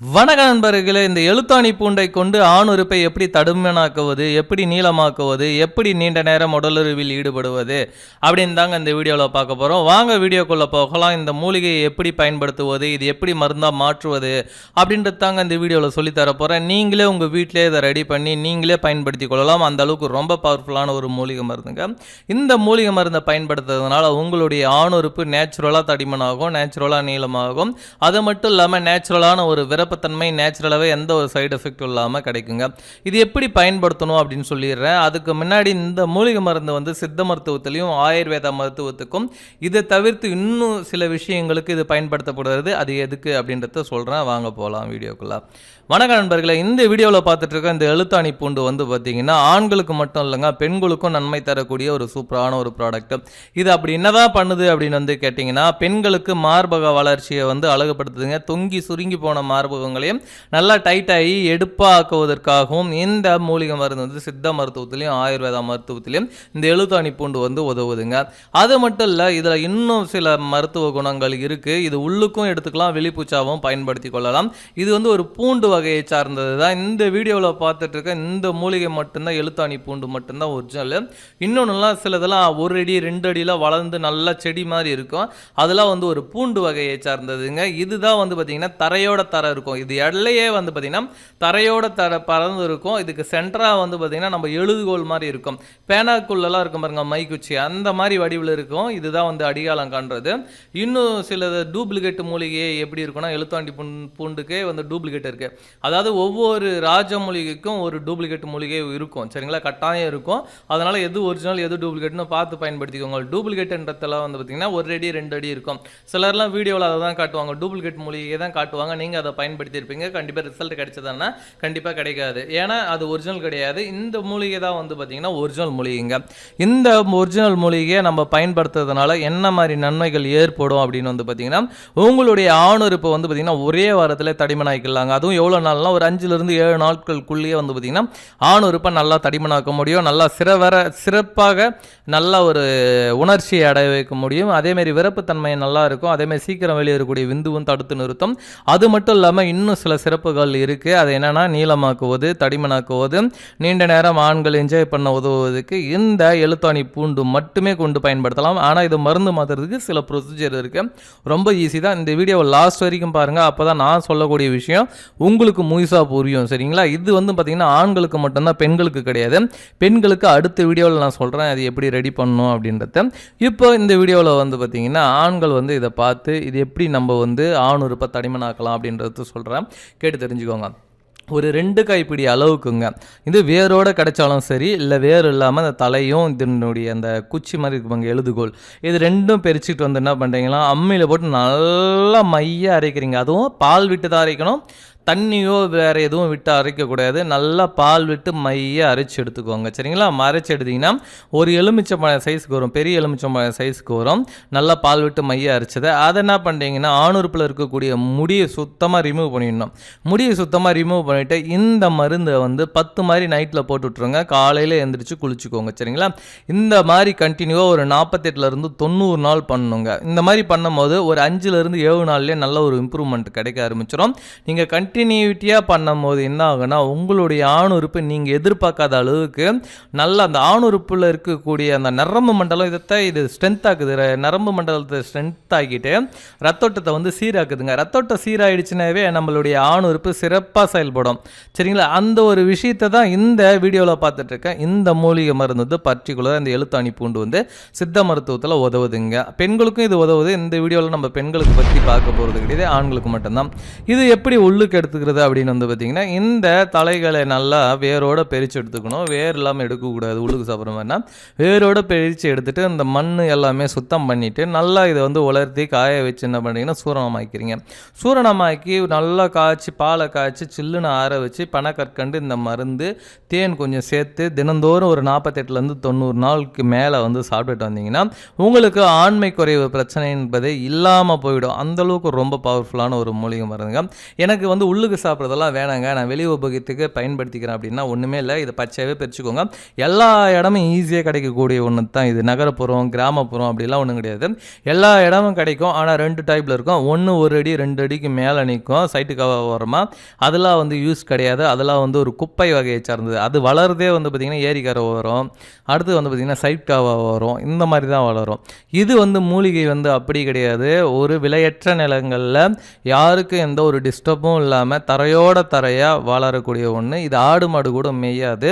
வணக்க நண்பர்களே இந்த எழுத்தாணி பூண்டை கொண்டு ஆணுறுப்பை எப்படி தடுமனாக்குவது எப்படி நீளமாக்குவது எப்படி நீண்ட நேரம் உடலுறவில் ஈடுபடுவது அப்படின்னு தாங்க இந்த வீடியோவில் பார்க்க போகிறோம் வாங்க வீடியோக்குள்ளே போகலாம். இந்த மூலிகையை எப்படி பயன்படுத்துவது இது எப்படி மருந்தாக மாற்றுவது அப்படின்றது தாங்க இந்த வீடியோவில் சொல்லித்தர போகிறேன் நீங்களே உங்கள் வீட்டிலே இதை ரெடி பண்ணி நீங்களே பயன்படுத்தி கொள்ளலாம். அந்த அளவுக்கு ரொம்ப பவர்ஃபுல்லான ஒரு மூலிகை மருந்துங்க. இந்த மூலிகை மருந்தை பயன்படுத்துறதுனால உங்களுடைய ஆணுறுப்பு நேச்சுரலாக தடிமனாகும் நேச்சுரலாக நீளமாகும். அது மட்டும் இல்லாமல் நேச்சுரலான ஒரு கலப்புத்தன்மை நேச்சுரலாகவே எந்த ஒரு சைடு எஃபெக்டும் இல்லாமல் கிடைக்குங்க. இது எப்படி பயன்படுத்தணும் அப்படின்னு சொல்லிடுறேன். அதுக்கு முன்னாடி இந்த மூலிகை மருந்து வந்து சித்த மருத்துவத்திலையும் ஆயுர்வேத மருத்துவத்துக்கும் இதை தவிர்த்து இன்னும் சில விஷயங்களுக்கு இது பயன்படுத்தப்படுகிறது. அது எதுக்கு அப்படின்றத சொல்கிறேன் வாங்க போகலாம் வீடியோக்குள்ளே. வணக்கம் நண்பர்களே. இந்த வீடியோவில் பார்த்துட்டு இருக்க இந்த எழுத்தாணி பூண்டு வந்து பார்த்தீங்கன்னா ஆண்களுக்கு மட்டும் இல்லைங்க பெண்களுக்கும் நன்மை தரக்கூடிய ஒரு சூப்பரான ஒரு ப்ராடக்ட் இது அப்படி என்னதான் பண்ணுது அப்படின்னு வந்து கேட்டிங்கன்னா பெண்களுக்கு மார்பக வளர்ச்சியை வந்து அழகுபடுத்துதுங்க. தொங்கி சுருங்கி போன மார்பகங்களையும் நல்லா டைட்டாகி எடுப்பாக்குவதற்காகவும் இந்த மூலிகை மருந்து வந்து சித்த மருத்துவத்திலையும் ஆயுர்வேத மருத்துவத்திலையும் இந்த எழுத்தாணி பூண்டு வந்து உதவுதுங்க. அது மட்டும் இல்லை இதில் இன்னும் சில மருத்துவ குணங்கள் இருக்குது இது உள்ளுக்கும் எடுத்துக்கலாம் வெளிப்பூச்சாவும் பயன்படுத்தி கொள்ளலாம். இது வந்து ஒரு பூண்டு வகையை சார்ந்தது தான் இந்த வீடியோவில் பார்த்துட்டு இருக்க இந்த மூலிகை மட்டும்தான் எழுத்தாணி பூண்டு மட்டும்தான் ஒரிஜினல் இன்னொன்றுலாம் சிலதெல்லாம் ஒரு அடி ரெண்டு அடியில் வளர்ந்து நல்லா செடி மாதிரி இருக்கும். அதெல்லாம் வந்து ஒரு பூண்டு வகையை சார்ந்ததுங்க. இதுதான் வந்து பார்த்திங்கன்னா தரையோட தரை இருக்கும். இது எல்லையே வந்து பார்த்திங்கன்னா தரையோட தர பறந்து இருக்கும். இதுக்கு சென்டராக வந்து பார்த்திங்கன்னா நம்ம எழுதுகோல் மாதிரி இருக்கும். பேனாக்குள்ளெல்லாம் இருக்கும் பாருங்க மைக்குச்சி. அந்த மாதிரி வடிவில் இருக்கும். இதுதான் வந்து அடிகாலம் காண்றது. இன்னும் சில டூப்ளிகேட் மூலிகையே எப்படி இருக்கும்னா எழுத்தாண்டி பூண்டுக்கே வந்து டூப்ளிகேட் இருக்குது அதாவது ஒவ்வொரு ராஜ மூலிகைக்கும் ஒரு டூப்ளிகேட் மூலிகை இருக்கும். சரிங்களா? கட்டாயம் இருக்கும். அதனால் எது ஒரிஜினல் எது டூப்ளிகேட்னு பார்த்து பயன்படுத்திக்கோங்க. டூப்ளிகேட்ன்றதெல்லாம் வந்து பார்த்திங்கன்னா ஒரு அடி ரெண்டு அடி இருக்கும். சிலர்லாம் வீடியோவில் அதை தான் காட்டுவாங்க. டூப்ளிகேட் மூலிகையை தான் காட்டுவாங்க. நீங்கள் அதை பயன்படுத்தி பயன்படுத்தியிருப்பீங்க. கண்டிப்பாக ரிசல்ட் கிடைச்சதுன்னா கண்டிப்பாக கிடைக்காது. ஏன்னா அது ஒரிஜினல் கிடையாது. இந்த மூலிகை தான் வந்து பார்த்திங்கன்னா ஒரிஜினல் மூலிகைங்க. இந்த ஒரிஜினல் மூலிகையை நம்ம பயன்படுத்துறதுனால என்ன மாதிரி நன்மைகள் ஏற்படும் அப்படின்னு வந்து பார்த்திங்கன்னா உங்களுடைய ஆணுறுப்பு வந்து பார்த்திங்கன்னா ஒரே வாரத்தில் தடிமனாக்கிடலாங்க. அதுவும் எவ்வளோ நாள்னா ஒரு அஞ்சுலேருந்து ஏழு நாட்களுக்குள்ளேயே வந்து பார்த்திங்கன்னா ஆணுறுப்பை நல்லா தடிமனாக்க முடியும். நல்லா சிறவர சிறப்பாக நல்ல ஒரு உணர்ச்சியை அடைய வைக்க முடியும். அதேமாரி விரப்புத்தன்மை நல்லா இருக்கும். அதேமாதிரி சீக்கிரம் வெளியேறக்கூடிய விந்துவும் தடுத்து நிறுத்தும். அது மட்டும் இல்லாமல் இன்னும் சில சிறப்புகள் இருக்குது அது என்னென்னா நீளமாக்குவது தடிமனாக்குவது நீண்ட நேரம் ஆண்கள் என்ஜாய் பண்ண உதவுவதற்கு இந்த எழுத்தாணி பூண்டு மட்டுமே கொண்டு பயன்படுத்தலாம். ஆனால் இது மருந்து மாற்றுறதுக்கு சில ப்ரொசீஜர் இருக்குது ரொம்ப ஈஸி தான். இந்த வீடியோவை லாஸ்ட் வரைக்கும் பாருங்கள் அப்போ தான் நான் சொல்லக்கூடிய விஷயம் உங்களுக்கு முழுசாக புரியும். சரிங்களா? இது வந்து பார்த்திங்கன்னா ஆண்களுக்கு மட்டும்தான் பெண்களுக்கு கிடையாது. பெண்களுக்கு அடுத்த வீடியோவில் நான் சொல்கிறேன் அது எப்படி ரெடி பண்ணணும் அப்படின்றத. இப்போ இந்த வீடியோவில் வந்து பார்த்திங்கன்னா ஆண்கள் வந்து இதை பார்த்து இது எப்படி நம்ம வந்து ஆணுறுப்பை தடிமனாக்கலாம் அப்படின்றத சொல்கிறேன் கேட்டு தெரிஞ்சுக்கோங்க. ஒரு ரெண்டு கைப்பிடி அளவுக்குங்க. இது வேரோடு கிடைச்சாலும் சரி இல்லை வேர் இல்லாமல் அந்த தலையும் இதனுடைய அந்த குச்சி மாதிரி இருக்குப்பாங்க எழுதுகோல் இது ரெண்டும் பிரிச்சுட்டு வந்து என்ன பண்ணுறீங்களா அம்மியில் போட்டு நல்லா மையாக அரைக்கிறீங்க. அதுவும் பால் விட்டு தான் அரைக்கணும். தண்ணியோ வேறு எதுவும் விட்டு அரைக்கக்கூடாது. நல்லா பால் விட்டு மைய அரைச்சி எடுத்துக்கோங்க. சரிங்களா? அரைச்சி எடுத்திங்கன்னா ஒரு எலுமிச்சம்பழம் சைஸ்க்கு வரும். பெரிய எலுமிச்சம்பழம் சைஸ்க்கு வரும். நல்லா பால் விட்டு மைய அரைச்சதை. அதை என்ன பண்ணுறீங்கன்னா ஆணுறுப்பில் இருக்கக்கூடிய முடியை சுத்தமாக ரிமூவ் பண்ணிடணும். முடியை சுத்தமாக ரிமூவ் பண்ணிவிட்டு இந்த மருந்தை வந்து பத்து மாதிரி நைட்டில் போட்டு விட்ருங்க காலையில் எழுந்திரிச்சு குளிச்சுக்கோங்க. சரிங்களா? இந்த மாதிரி கண்டினியூவாக ஒரு நாற்பத்தெட்டுலேருந்து தொண்ணூறு நாள் பண்ணணுங்க இந்த மாதிரி பண்ணும்போது ஒரு அஞ்சுலேருந்து ஏழு நாள்லேயே நல்ல ஒரு இம்ப்ரூவ்மெண்ட் கிடைக்க ஆரம்பிச்சிடும் நீங்கள் கண்டி கண்டினியூட்டியாக பண்ணும்போது என்ன ஆகுனா உங்களுடைய ஆணுறுப்பு நீங்கள் எதிர்பார்க்காத அளவுக்கு நல்ல அந்த ஆணுறுப்பில் இருக்கக்கூடிய அந்த நரம்பு மண்டலம் இதைத்தான் இது ஸ்ட்ரென்த் ஆக்குது. நரம்பு மண்டலத்தை ஸ்ட்ரென்த் ஆக்கிட்டு ரத்தோட்டத்தை வந்து சீராக்குதுங்க. ரத்தோட்டம் சீராயிடுச்சுனாவே நம்மளுடைய ஆணுறுப்பு சிறப்பாக செயல்படும். சரிங்களா? அந்த ஒரு விஷயத்தை தான் இந்த வீடியோவில் பார்த்துட்ருக்கேன். இந்த மூலிகை மருந்து வந்து பர்டிகுலராக இந்த எழுத்தாணி பூண்டு வந்து சித்த மருத்துவத்தில் உதவுதுங்க. பெண்களுக்கும் இது உதவுது. இந்த வீடியோவில் நம்ம பெண்களுக்கு பற்றி பார்க்க போகிறது கிடையாது ஆண்களுக்கு மட்டும்தான். இது எப்படி உள்ளுக்கு எடுத்துக்கிறது அப்படின்னு வந்து பார்த்தீங்கன்னா இந்த தலைகளை நல்லா வேரோட பிரித்து எடுத்துக்கணும். வேர் இல்லாமல் எடுக்கக்கூடாது உள்ளுக்கு சாப்பிட்ற மாதிரினா. வேரோட பிரித்து எடுத்துகிட்டு இந்த மண் எல்லாமே சுத்தம் பண்ணிவிட்டு நல்லா இதை வந்து உலர்த்தி காய வச்சு என்ன பண்ணுறீங்கன்னா சூரணமாக்கிறீங்க. சூரணமாக்கி நல்லா காய்ச்சி பாலை காய்ச்சி சில்லுன்னு ஆற வச்சு பனக்கற்கண்டு இந்த மருந்து தேன் கொஞ்சம் சேர்த்து தினந்தோறும் ஒரு நாற்பத்தெட்டுலேருந்து தொண்ணூறு நாளுக்கு மேலே வந்து சாப்பிட்டுட்டு வந்தீங்கன்னா உங்களுக்கு ஆண்மை குறைவு பிரச்சனை என்பதே இல்லாமல் போயிடும். அந்தளவுக்கு ரொம்ப பவர்ஃபுல்லான ஒரு மூலிகை மருந்துங்க. எனக்கு வந்து உள்ளுக்கு சாப்பிட்றதெல்லாம் வேணாங்க. நான் வெளி உபயோகத்துக்கு பயன்படுத்திக்கிறேன் அப்படின்னா ஒன்றுமே இல்லை. இதை பச்சையாகவே பிரிச்சுக்கோங்க. எல்லா இடமும் ஈஸியாக கிடைக்கக்கூடிய ஒன்று தான் இது. நகரப்புறம் கிராமப்புறம் அப்படிலாம் ஒன்றும் கிடையாது. எல்லா இடமும் கிடைக்கும். ஆனால் ரெண்டு டைப்பில் இருக்கும். ஒன்று ஒரு அடி ரெண்டு அடிக்கு மேலே நிற்கும். சைட்டுக்காக ஓரமாக அதெல்லாம் வந்து யூஸ் கிடையாது. அதெல்லாம் வந்து ஒரு குப்பை வகையை சார்ந்தது. அது வளருதே வந்து பார்த்திங்கன்னா ஏரிக்கரை வரும் அடுத்து வந்து பார்த்திங்கன்னா சைட்காவா வரும் இந்த மாதிரி தான் வளரும். இது வந்து மூலிகை வந்து அப்படி கிடையாது. ஒரு விலையற்ற நிலங்களில் யாருக்கும் எந்த ஒரு டிஸ்டர்பும் இல்லை இல்லாமல் தரையோட தரையாக வளரக்கூடிய ஒன்று இது ஆடு மாடு கூட மேயாது.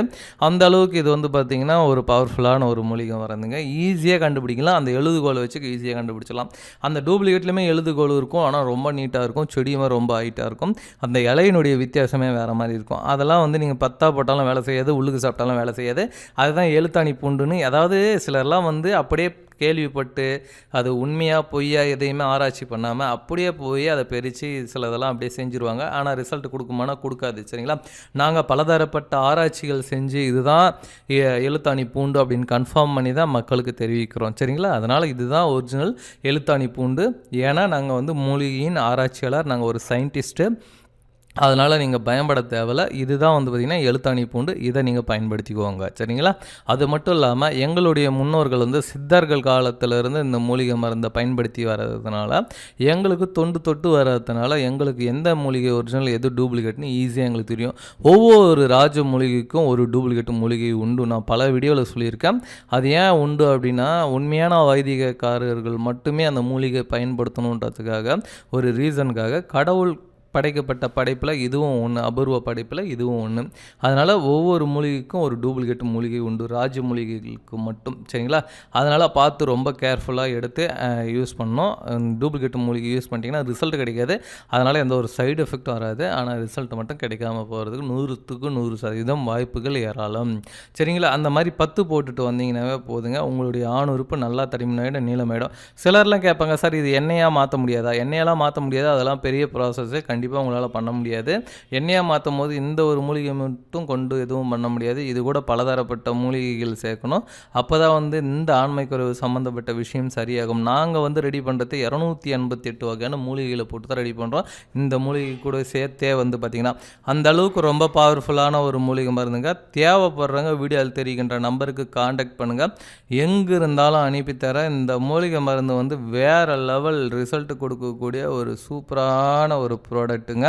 அந்த அளவுக்கு இது வந்து பார்த்திங்கன்னா ஒரு பவர்ஃபுல்லான ஒரு மூலிகை வரதுங்க ஈஸியாக கண்டுபிடிக்கலாம். அந்த எழுதுகோலை வச்சு ஈஸியாக கண்டுபிடிச்சலாம் அந்த டூப்ளிகேட்லேயுமே எழுதுகோல் இருக்கும். ஆனால் ரொம்ப நீட்டாக இருக்கும். செடியுமே ரொம்ப ஹைட்டாக இருக்கும். அந்த இலையினுடைய வித்தியாசமே வேறு மாதிரி இருக்கும். அதெல்லாம் வந்து நீங்கள் பத்தா போட்டாலும் வேலை செய்யாது. உள்ளுக்கு சாப்பிட்டாலும் வேலை செய்யாது. அதுதான் எழுத்தாணி பூண்டுன்னு. அதாவது சிலர்லாம் வந்து அப்படியே கேள்விப்பட்டு அது உண்மையாக பொய்யா எதையுமே ஆராய்ச்சி பண்ணாமல் அப்படியே போய் அதை பிரித்து சிலதெல்லாம் அப்படியே செஞ்சுருவாங்க. ஆனால் ரிசல்ட் கொடுக்குமானா கொடுக்காது சரிங்களா? நாங்கள் பலதரப்பட்ட ஆராய்ச்சிகள் செஞ்சு இதுதான் எ- எழுத்தாணி பூண்டு அப்படின்னு கன்ஃபார்ம் பண்ணி தான் மக்களுக்கு தெரிவிக்கிறோம் சரிங்களா? அதனால் இதுதான் ஒரிஜினல் எழுத்தாணி பூண்டு. ஏன்னா நாங்கள் வந்து மூலிகையின் ஆராய்ச்சியாளர் நாங்கள் ஒரு சயின்டிஸ்ட்டு அதனால் நீங்கள் பயன்பட தேவையில்ல. இதுதான் வந்து பார்த்திங்கன்னா எழுத்தாணி பூண்டு. இதை நீங்கள் பயன்படுத்திக்குவாங்க சரிங்களா? அது மட்டும் இல்லாமல் எங்களுடைய முன்னோர்கள் வந்து சித்தர்கள் காலத்திலிருந்து இந்த மூலிகை மருந்தை பயன்படுத்தி வர்றதுனால எங்களுக்கு தொண்டு தொட்டு வர்றதுனால எங்களுக்கு எந்த மூலிகை ஒரிஜினல் எது டூப்ளிகேட்னு ஈஸியாக எங்களுக்கு தெரியும். ஒவ்வொரு ராஜ மூலிகைக்கும் ஒரு டூப்ளிகேட் மூலிகை உண்டு. நான் பல வீடியோவில் சொல்லியிருக்கேன். அது ஏன் உண்டு அப்படின்னா உண்மையான வைதிகக்காரர்கள் மட்டுமே அந்த மூலிகை பயன்படுத்தணுன்றதுக்காக ஒரு ரீசனுக்காக கடவுள் படைக்கப்பட்ட படைப்பில் இதுவும் ஒன்று அபூர்வ படைப்பில் இதுவும் ஒன்று அதனால் ஒவ்வொரு மூலிகைக்கும் ஒரு டூப்ளிகேட் மூலிகை உண்டு. ராஜ மூலிகைகளுக்கு மட்டும் சரிங்களா? அதனால் பார்த்து ரொம்ப கேர்ஃபுல்லாக எடுத்து யூஸ் பண்ணோம் டூப்ளிகேட் மூலிகை யூஸ் பண்ணிட்டீங்கன்னா ரிசல்ட் கிடைக்காது. அதனால் எந்த ஒரு சைடு எஃபெக்ட் வராது. ஆனால் ரிசல்ட் மட்டும் கிடைக்காம போகிறதுக்கு நூறுத்துக்கு நூறு சதவீதம் வாய்ப்புகள் ஏராளம். சரிங்களா? அந்த மாதிரி பத்து போட்டுட்டு வந்தீங்கன்னாவே போதுங்க. உங்களுடைய ஆண் உறுப்பு நல்லா தடிமனாயிடும் நீளமாயிடும். சிலர்லாம் கேட்பாங்க சார் இது எண்ணெயாக மாற்ற முடியாதா? எண்ணெயெல்லாம் மாற்ற முடியாது. அதெல்லாம் பெரிய ப்ராசஸ்ஸே கண்டிப்பாக கண்டிப்பாக உங்களால் பண்ண முடியாது. எண்ணெயாக மாற்றும் போது இந்த ஒரு மூலிகை மட்டும் கொண்டு எதுவும் பண்ண முடியாது. இது கூட பலதரப்பட்ட மூலிகைகள் சேர்க்கணும். அப்போ தான் வந்து இந்த ஆண்மை குறைவு சம்மந்தப்பட்ட விஷயம் சரியாகும். நாங்கள் வந்து ரெடி பண்ணுறது இரநூத்தி எண்பத்தி எட்டு வகையான மூலிகைகளை போட்டு தான் ரெடி பண்ணுறோம் இந்த மூலிகை கூட சேர்த்தே வந்து பார்த்திங்கன்னா அந்த அளவுக்கு ரொம்ப பவர்ஃபுல்லான ஒரு மூலிகை மருந்துங்க. தேவைப்படுறவங்க வீடியோவில் தெரிகின்ற நம்பருக்கு காண்டாக்ட் பண்ணுங்கள் எங்கே இருந்தாலும் அனுப்பித்தர இந்த மூலிகை மருந்து வந்து வேறு லெவல் ரிசல்ட் கொடுக்கக்கூடிய ஒரு சூப்பரான ஒரு ப்ராடக்ட்டுங்க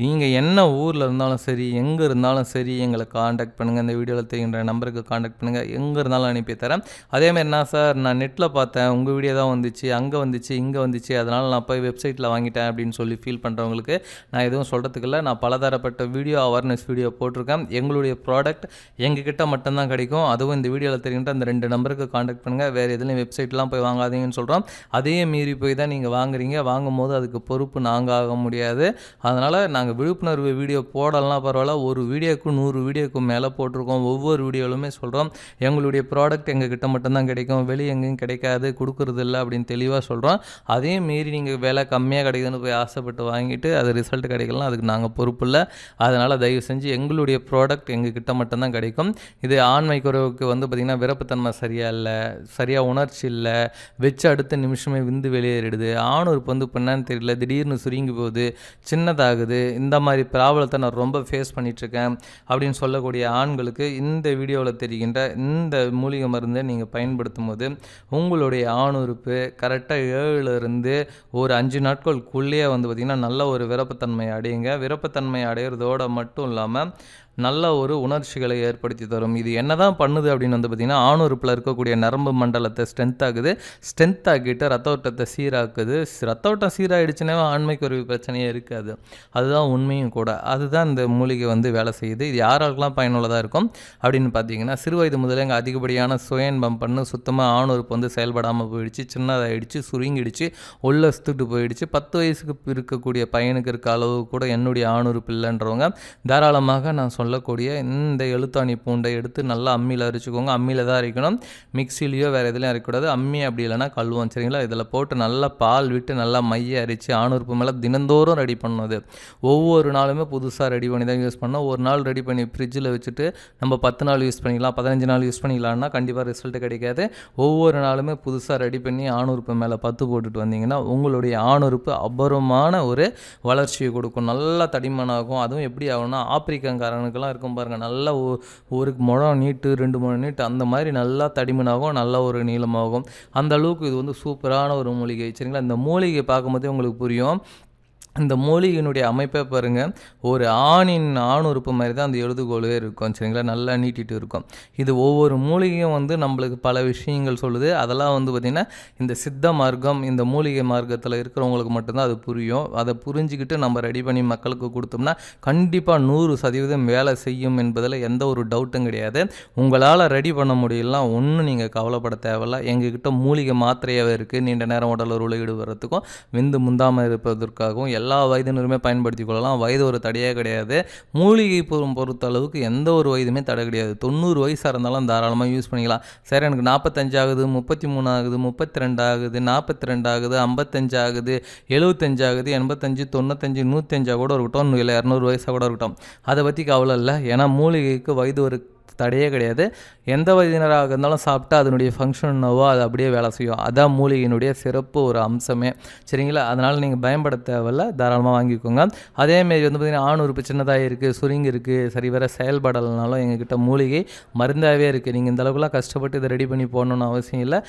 நீங்கள் என்ன ஊரில் இருந்தாலும் சரி எங்கே இருந்தாலும் சரி எங்களை காண்டாக்ட் பண்ணுங்கள் இந்த வீடியோவில் தெரிகின்ற நம்பருக்கு காண்டாக்ட் பண்ணுங்கள் எங்கே இருந்தாலும் அனுப்பி தரேன். அதேமாதிரி என்ன சார் நான் நெட்டில் பார்த்தேன். உங்கள் வீடியோ தான் வந்துச்சு அங்கே வந்துச்சு இங்கே வந்துச்சு. அதனால் நான் போய் வெப்சைட்டில் வாங்கிட்டேன் அப்படின்னு சொல்லி ஃபீல் பண்ணுறவங்களுக்கு நான் எதுவும் சொல்கிறதுக்கு இல்லை. நான் பலதரப்பட்ட வீடியோ அவேர்னஸ் வீடியோ போட்டிருக்கேன். எங்களுடைய ப்ராடக்ட் எங்ககிட்ட மட்டும்தான் கிடைக்கும். அதுவும் இந்த வீடியோவில் தெரிகின்ற அந்த ரெண்டு நம்பருக்கு காண்டாக்ட் பண்ணுங்கள் வேறு எதுலையும் வெப்சைட்லாம் போய் வாங்காதீங்கன்னு சொல்கிறோம் அதையே மீறி போய் தான் நீங்கள் வாங்குறீங்க. வாங்கும்போது அதுக்கு பொறுப்பு நாங்கள் ஆக முடியாது. அதனால் நாங்கள் விழிப்புணர்வு வீடியோ போடலாம் பரவாயில்ல. ஒரு வீடியோக்கு நூறு வீடியோக்கு மேலே போட்டிருக்கோம். ஒவ்வொரு வீடியோலுமே சொல்கிறோம் எங்களுடைய ப்ராடக்ட் எங்ககிட்ட மட்டும்தான் கிடைக்கும். வெளியே எங்கேயும் கிடைக்காது கொடுக்குறது இல்லை அப்படின்னு தெளிவாக சொல்கிறோம் அதையும் மீறி நீங்கள் விலை கம்மியாக கிடைக்குதுன்னு போய் ஆசைப்பட்டு வாங்கிட்டு அது ரிசல்ட் கிடைக்கலாம் அதுக்கு நாங்கள் பொறுப்பு இல்லை. அதனால் தயவு செஞ்சு எங்களுடைய ப்ராடக்ட் எங்ககிட்ட மட்டும்தான் கிடைக்கும். இது ஆண்மை குறைவுக்கு வந்து பார்த்திங்கன்னா விரப்புத்தன்மை சரியாக இல்லை சரியாக உணர்ச்சி இல்லை வச்சு அடுத்த நிமிஷமே விந்து வெளியேறிடுது. ஆணுறுப்பு வந்து இப்போ என்னன்னு தெரியல. திடீர்னு சுருங்கி போகுது சின்னதாகுது இந்த மாதிரி ப்ராப்ளத்தை நான் ரொம்ப ஃபேஸ் பண்ணிகிட்ருக்கேன் அப்படின்னு சொல்லக்கூடிய ஆண்களுக்கு இந்த வீடியோவில் தெரிகின்ற இந்த மூலிகை மருந்தை நீங்கள் பயன்படுத்தும் போது உங்களுடைய ஆணுறுப்பு கரெக்டாக ஏழுலேருந்து ஒரு அஞ்சு நாட்களுக்குள்ளேயே வந்து பார்த்திங்கன்னா நல்ல ஒரு விரப்பத்தன்மை அடையுங்க. விரப்பத்தன்மை அடையிறதோட மட்டும் இல்லாமல் நல்ல ஒரு உணர்ச்சிகளை ஏற்படுத்தி தரும். இது என்ன தான் பண்ணுது அப்படின்னு வந்து பார்த்திங்கன்னா ஆணுறுப்பில் இருக்கக்கூடிய நரம்பு மண்டலத்தை ஸ்ட்ரென்த் ஆகுது. ஸ்ட்ரென்த் ஆகிட்டு ரத்த ஓட்டத்தை சீராக்குது. ரத்த ஓட்டம் சீராகிடுச்சுன்னா ஆண்மைக்குருவி பிரச்சனையே இருக்காது. அதுதான் உண்மையும் கூட. அதுதான் இந்த மூலிகை வந்து வேலை செய்யுது. இது யாராருக்கெல்லாம் பயனுள்ளதாக இருக்கும்? அப்படின்னு பார்த்தீங்கன்னா சிறு வயது முதலே எங்கள் அதிகப்படியான சுயன்பம் பண்ணு சுத்தமாக ஆணுறுப்பு வந்து செயல்படாமல் போயிடுச்சு சின்னதாகிடுச்சு சுருங்கிடுச்சு உள்ள சுத்துட்டு போயிடுச்சு. பத்து வயசுக்கு இருக்கக்கூடிய பையனுக்கு இருக்க அளவு கூட என்னுடைய ஆணுறுப்பு இல்லைன்றவங்க தாராளமாக நான் சொல்ல சொல்லக்கூடிய இந்த எழுத்தாணி பூண்டை எடுத்து நல்லா அம்மியில் அரைச்சிக்கோங்க. அம்மியில் தான் அரைக்கணும். மிக்சிலேயோ வேறு எதுலையும் அரைக்கக்கூடாது. அம்மி அப்படி இல்லைன்னா கழுவோம் சரிங்களா? இதில் போட்டு நல்லா பால் விட்டு நல்லா மைய அரைச்சி ஆணுறுப்பு மேலே தினந்தோறும் ரெடி பண்ணணும் ஒவ்வொரு நாளுமே புதுசாக ரெடி பண்ணி தான் யூஸ் பண்ணோம் ஒரு நாள் ரெடி பண்ணி ஃப்ரிட்ஜில் வச்சுட்டு நம்ம பத்து நாள் யூஸ் பண்ணிக்கலாம். பதினஞ்சு நாள் யூஸ் பண்ணிக்கலாம்னா கண்டிப்பாக ரிசல்ட் கிடைக்காது. ஒவ்வொரு நாளுமே புதுசாக ரெடி பண்ணி ஆணுறுப்பு மேலே பத்து போட்டுட்டு வந்தீங்கன்னா உங்களுடைய ஆணுறுப்பு அபரமான ஒரு வளர்ச்சியை கொடுக்கும். நல்லா தடிமனாகும். அதுவும் எப்படி ஆகும்னா ஆப்பிரிக்கங்காரனுக்கெல்லாம் இருக்கும் பாருங்கள் நல்லா ஒரு முழம் நீட்டு ரெண்டு முழம் நீட்டு அந்த மாதிரி நல்லா தடிமனாகும் நல்ல ஒரு நீளமாகும் அந்த அளவுக்கு இது வந்து சூப்பரான ஒரு மூலிகை. சரிங்களா? இந்த மூலிகை பார்க்கும்போதே உங்களுக்கு புரியும். இந்த மூலிகையினுடைய அமைப்பை பாருங்கள் ஒரு ஆணின் ஆணுறுப்பு மாதிரி தான் அந்த எழுதுகோளே இருக்கும். சரிங்களா? நல்லா நீட்டிட்டு இருக்கும். இது ஒவ்வொரு மூலிகையும் வந்து நம்மளுக்கு பல விஷயங்கள் சொல்லுது. அதெல்லாம் வந்து பார்த்திங்கன்னா இந்த சித்த மார்க்கம் இந்த மூலிகை மார்க்கத்தில் இருக்கிறவங்களுக்கு மட்டும்தான் அது புரியும். அதை புரிஞ்சுக்கிட்டு நம்ம ரெடி பண்ணி மக்களுக்கு கொடுத்தோம்னா கண்டிப்பாக நூறு சதவீதம் வேலை செய்யும் என்பதில் எந்த ஒரு டவுட்டும் கிடையாது. உங்களால் ரெடி பண்ண முடியலாம் ஒன்றும் நீங்கள் கவலைப்பட தேவையில்ல. எங்ககிட்ட மூலிகை மாத்திரையாகவே இருக்குது நீண்ட நேரம் உடல் உருளை ஈடுபடுறதுக்கும் விந்து முந்தாமல் இருப்பதற்காகவும் எல்லா எல்லா வயதினருமே பயன்படுத்தி கொள்ளலாம். வயது ஒரு தடையே கிடையாது. மூலிகை பொருள் பொறுத்த அளவுக்கு எந்த ஒரு வயதுமே தடை கிடையாது. தொண்ணூறு வயசாக இருந்தாலும் தாராளமாக யூஸ் பண்ணிக்கலாம். சரி எனக்கு நாற்பத்தஞ்சு ஆகுது முப்பத்தி மூணு ஆகுது முப்பத்தி ரெண்டு ஆகுது நாற்பத்தி ரெண்டு ஆகுது ஐம்பத்தஞ்சு ஆகுது எழுபத்தஞ்சு ஆகுது எண்பத்தஞ்சு தொண்ணூத்தஞ்சு நூற்றஞ்சா கூட இருக்கட்டும் இல்லை இரநூறு வயசாக கூட இருக்கட்டும். அதை பற்றி கவலை இல்லை. ஏன்னா மூலிகைக்கு வயது ஒரு தடையே கிடையாது. எந்த வயதினராக இருந்தாலும் சாப்பிட்டா அதனுடைய ஃபங்க்ஷன் என்னவோ அது அப்படியே வேலை செய்யும். அதான் மூலிகையினுடைய சிறப்பு ஒரு அம்சமே. சரிங்களா? அதனால் நீங்கள் பயன்பட தேவையில்ல. தாராளமாக வாங்கிக்கோங்க. அதேமாரி வந்து பார்த்திங்கன்னா ஆண் உறுப்பு சின்னதாக இருக்குது சுருங்கி இருக்குது சரி வர செயல்படலைனாலும் எங்ககிட்ட மூலிகை மருந்தாகவே இருக்குது நீங்கள் இந்த அளவுக்குலாம் கஷ்டப்பட்டு இதை ரெடி பண்ணி போடணும்னு அவசியம் இல்லை.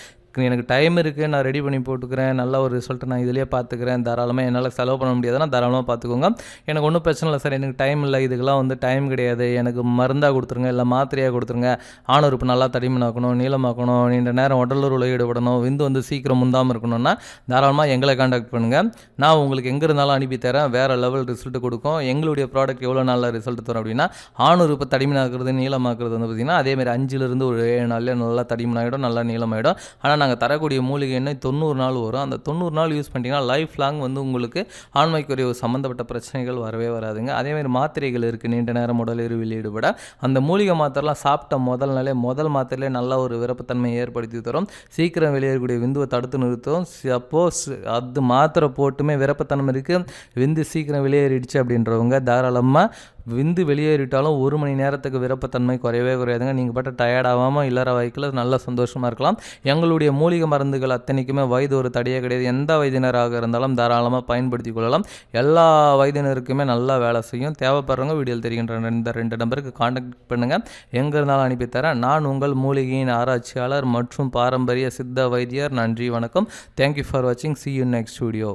எனக்கு டைம் இருக்குது நான் ரெடி பண்ணி போட்டுக்கிறேன் நல்ல ஒரு ரிசல்ட்டை நான் இதிலே பார்த்துக்கிறேன் தாராளமாக என்னால் செலவு பண்ண முடியாதுன்னா தாராளமாக பார்த்துக்கோங்க எனக்கு ஒன்றும் பிரச்சனை இல்லை சார் எனக்கு டைம் இல்லை இதுக்கெல்லாம் வந்து டைம் கிடையாது. எனக்கு மருந்தாக கொடுத்துருங்க இல்லை மாத்திரையாக கொடுத்துருங்க. ஆணுறுப்பு நல்லா தடிமனாக்கணும் நீளமாக்கணும் நீண்ட நேரம் உடலுறவில் ஈடுபடணும் விந்து வந்து சீக்கிரம் முந்தாமல் இருக்கணும்னா தாராளமாக எங்களை காண்டாக்ட் பண்ணுங்கள் நான் உங்களுக்கு எங்கே இருந்தாலும் அனுப்பி தரேன் வேறு லெவல் ரிசல்ட் கொடுக்கும். எங்களுடைய ப்ராடக்ட் எவ்வளோ நாளில் ரிசல்ட் தரும் அப்படின்னா ஆணுறுப்பு தடிமனாக்குறது நீளமாக்குறது வந்து பார்த்திங்கன்னா அதேமாதிரி அஞ்சுலேருந்து ஒரு ஏழு நாள்லேயே நல்லா தடிமனாகிடும் நல்லா நீளமாகிடும் ஆனால் நாங்கள் தரக்கூடிய மூலிகை எண்ணெய் தொண்ணூறு நாள் வரும். அந்த தொண்ணூறு நாள் யூஸ் பண்ணிட்டீங்கன்னா லைஃப் லாங் வந்து உங்களுக்கு ஆண்மைக்குரிய சம்மந்தப்பட்ட பிரச்சனைகள் வரவே வராதுங்க. அதேமாதிரி மாத்திரைகள் இருக்குது நீண்ட நேரம் உடல் இருவில் ஈடுபட அந்த மூலிகை மாத்திரைலாம் சாப்பிட்ட முதல் நாளே முதல் மாத்திரையிலே நல்ல ஒரு விருப்பத்தன்மையை ஏற்படுத்தி தரும். சீக்கிரம் வெளியேறக்கூடிய விந்துவை தடுத்து நிறுத்தும். சப்போஸ் அது மாத்திரை போட்டுமே விருப்பத்தன்மை இருக்குது விந்து சீக்கிரம் வெளியேறிடுச்சு அப்படின்றவங்க தாராளமாக விந்து வெளியேறிட்டாலும் ஒரு மணி நேரத்துக்கு விருப்பத்தன்மை குறையவே குறையாதுங்க. நீங்கள் பட்ட டயர்டாகாமல் இல்லற வயக்கில் நல்ல சந்தோஷமாக இருக்கலாம். எங்களுடைய மூலிகை மருந்துகள் அத்தனைக்குமே வயது ஒரு தடையே கிடையாது. எந்த வயதினராக இருந்தாலும் தாராளமாக பயன்படுத்தி கொள்ளலாம். எல்லா வயதினருக்குமே நல்லா வேலை செய்யும். தேவைப்படுறவங்க வீடியோவில் தெரிகின்ற இந்த ரெண்டு நம்பருக்கு காண்டாக்ட் பண்ணுங்கள் எங்கே இருந்தாலும் அனுப்பித்தரேன் நான் உங்கள் மூலிகையின் ஆராய்ச்சியாளர் மற்றும் பாரம்பரிய சித்த வைத்தியர். நன்றி வணக்கம். தேங்க்யூ ஃபார் வாட்சிங் சி யூ நெக்ஸ்ட் ஸ்டுடியோ